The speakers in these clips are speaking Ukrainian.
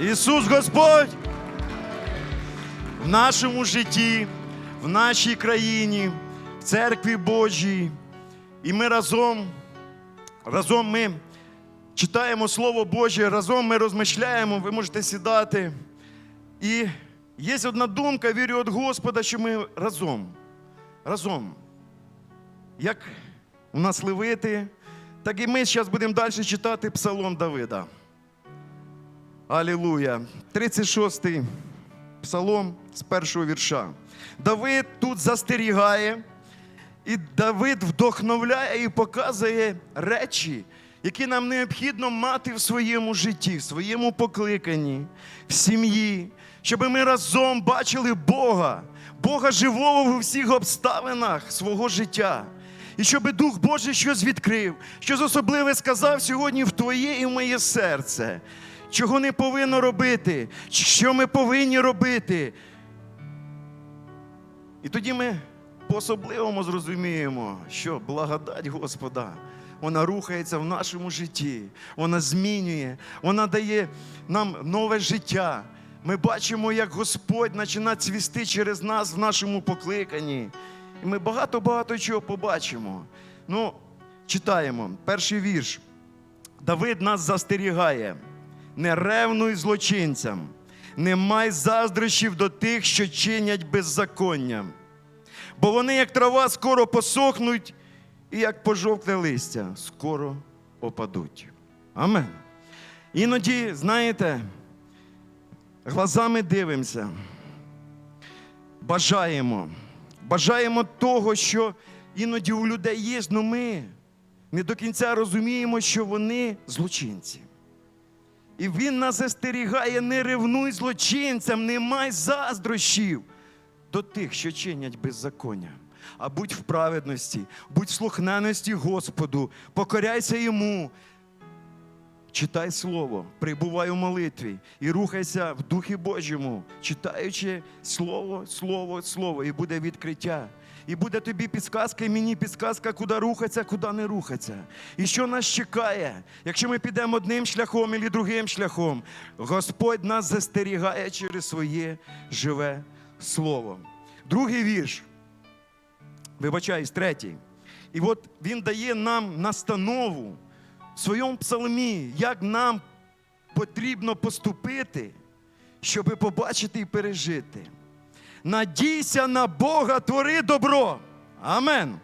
Ісус Господь в нашому житті, в нашій країні, в церкві Божій. І ми разом, разом ми читаємо Слово Боже, разом ми розмишляємо, ви можете сідати. І є одна думка, вірю від Господа, що ми разом, разом. Як у нас левити, так і ми зараз будемо далі читати Псалом Давида. Алілуя. 36-й псалом з першого вірша. Давид тут застерігає, і Давид вдохновляє і показує речі, які нам необхідно мати в своєму житті, в своєму покликанні, в сім'ї, щоб ми разом бачили Бога, Бога живого в усіх обставинах свого життя. І щоб Дух Божий щось відкрив, щось особливе сказав сьогодні в твоє і в моє серце, чого не повинно робити, що ми повинні робити. І тоді ми по-особливому зрозуміємо, що благодать Господа, вона рухається в нашому житті, вона змінює, вона дає нам нове життя. Ми бачимо, як Господь починає цвісти через нас в нашому покликанні. І ми багато-багато чого побачимо. Ну, читаємо, перший вірш. Давид нас застерігає. Не ревнуй злочинцям, не май заздрощів до тих, що чинять беззаконня. Бо вони, як трава, скоро посохнуть, і як пожовкне листя, скоро опадуть. Амен. Іноді, знаєте, глазами дивимося, бажаємо, бажаємо того, що іноді у людей є, але ми не до кінця розуміємо, що вони злочинці. І він нас застерігає, не ревнуй злочинцям, не май заздрощів до тих, що чинять беззаконня. А будь в праведності, будь в слухняності Господу, покоряйся йому. Читай слово, прибувай у молитві і рухайся в Духі Божому, читаючи слово, слово, слово, і буде відкриття. І буде тобі підсказка, і мені підсказка, куди рухатися, куди не рухатися. І що нас чекає, якщо ми підемо одним шляхом і другим шляхом, Господь нас застерігає через своє живе слово. Другий вірш. Вибачаюсь, третій. І от він дає нам настанову своєму псалмі, як нам потрібно поступити, щоб побачити і пережити. Надійся на Бога, твори добро. Амен.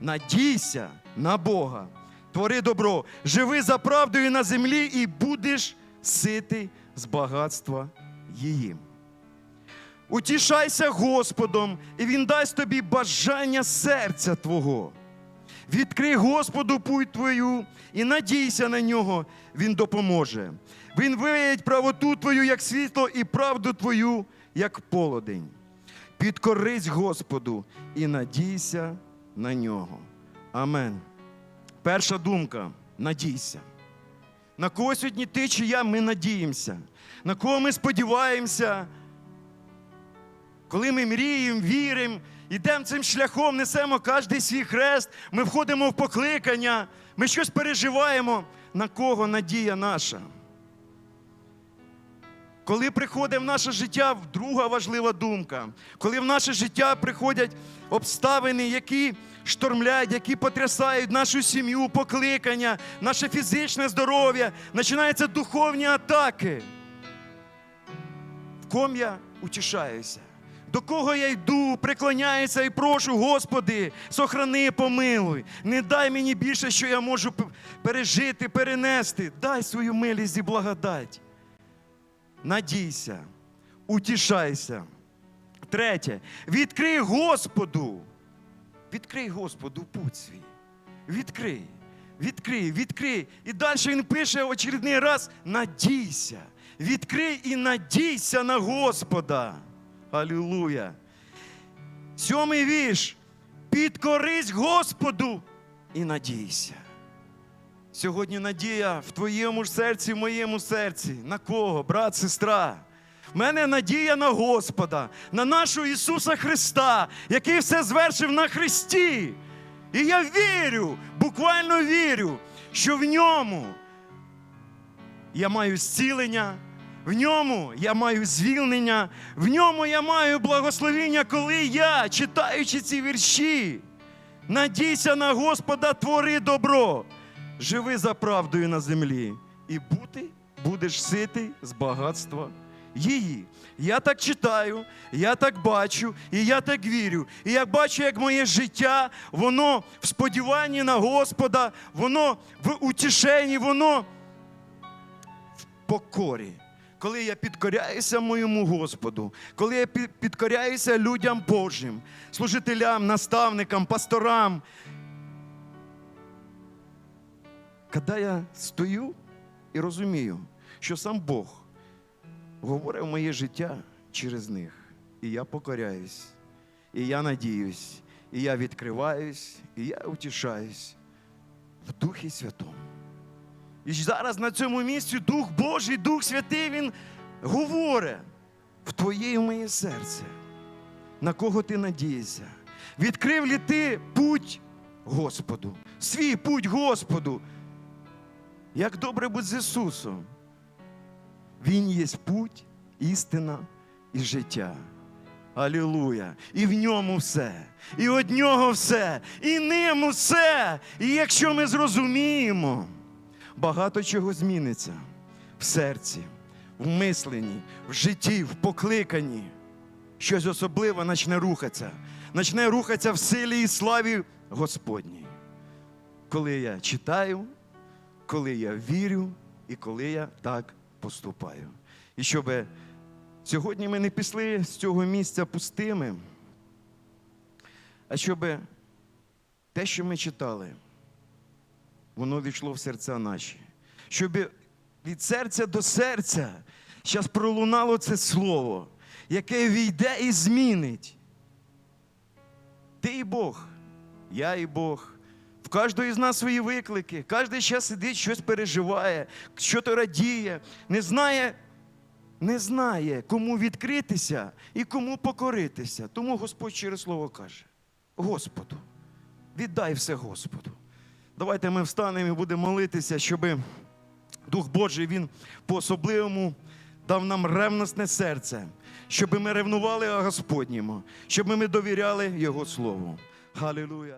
Надійся на Бога, твори добро. Живи за правдою на землі і будеш ситий з багатства її. Утішайся Господом, і Він дасть тобі бажання серця Твого. Відкрий Господу путь твою і надійся на нього, Він допоможе. Він виявить правоту твою, як світло, і правду твою, як полудень. Підкорись Господу і надійся на нього. Амен. Перша думка надійся. На кого сьогодні ти чи я ми надіємося? На кого ми сподіваємося? Коли ми мріємо, віримо, йдемо цим шляхом, несемо кожен свій хрест, ми входимо в покликання, ми щось переживаємо, на кого надія наша. Коли приходить в наше життя друга важлива думка, коли в наше життя приходять обставини, які штормлять, які потрясають нашу сім'ю, покликання, наше фізичне здоров'я, починаються духовні атаки. В ком я утішаюся? До кого я йду, преклоняюся і прошу, Господи, сохрани, помилуй. Не дай мені більше, що я можу пережити, перенести. Дай свою милість і благодать. Надійся, утішайся. Третє. Відкрий Господу. Відкрий Господу путь свій. Відкрий, відкрий, відкрий. І далі він пише очередний раз: надійся. Відкрий і надійся на Господа. Алілуя. Сьомий вірш. Підкорись Господу і надійся. Сьогодні надія в твоєму ж серці, в моєму серці. На кого, брат, сестра? В мене надія на Господа, на нашого Ісуса Христа, який все звершив на Христі. І я вірю, буквально вірю, що в ньому я маю зцілення, в ньому я маю звільнення, в ньому я маю благословіння, коли я, читаючи ці вірші, надійся на Господа, твори добро, живи за правдою на землі, і бути будеш ситий з багатства її. Я так читаю, я так бачу, і я так вірю. І я бачу, як моє життя, воно в сподіванні на Господа, воно в утішенні, воно в покорі. Коли я підкоряюся моєму Господу, коли я підкоряюся людям Божим, служителям, наставникам, пасторам. Коли я стою і розумію, що сам Бог говорив моє життя через них, і я покоряюсь, і я надіюсь, і я відкриваюсь, і я утішаюсь в Духі Святому. І зараз на цьому місці Дух Божий, Дух Святий, Він говорить в твоє і в моє серце, на кого ти надієшся. Відкрив ли ти путь Господу, свій путь Господу. Як добре бути з Ісусом. Він є путь, істина і життя. Алілуя! І в ньому все, і од нього все, і ним все. І якщо ми зрозуміємо, багато чого зміниться в серці, в мисленні, в житті, в покликанні. Щось особливе почне рухатися, почне рухатися в силі і славі Господній. Коли я читаю, коли я вірю і коли я так поступаю. І щоб сьогодні ми не пішли з цього місця пустими, а щоб те, що ми читали, воно війшло в серця наші. Щоб від серця до серця зараз пролунало це слово, яке війде і змінить. Ти і Бог, я і Бог. В кожного із нас свої виклики. Кожен ще сидить, щось переживає, що то радіє, не знає, не знає, кому відкритися і кому покоритися. Тому Господь через слово каже: Господу, віддай все Господу. Давайте ми встанемо і будемо молитися, щоб Дух Божий Він по-особливому дав нам ревностне серце, щоб ми ревнували Господньому, щоб ми довіряли Його Слову. Галилуя!